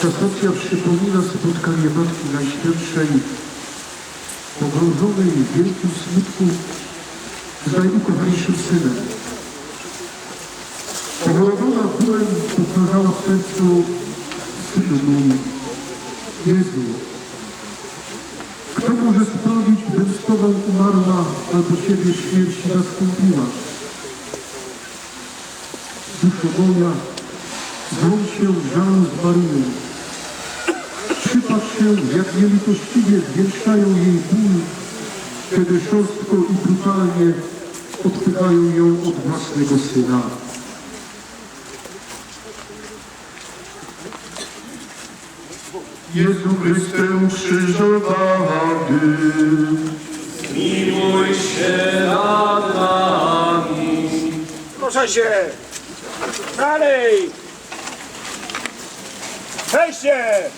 Stacja przypomina spotkanie Matki Najświętszej, pogrążonej w wielkim smutku z najukochańszym synem. Powrodzona bólem powtarzała w sercu Synu mój, Jezu, kto może sprawić, bym z Tobą umarła albo Ciebie śmierci zastąpiła? Duszo moja, złącz się w żalu z Maryją. Przypatrz się, jak nielitościwie zwiększają jej ból, kiedy szorstko i brutalnie odpychają ją od własnego syna. Jezu Chryste ukrzyżowany, Miłuj się nad nami. Proszę się! Dalej! Przejście!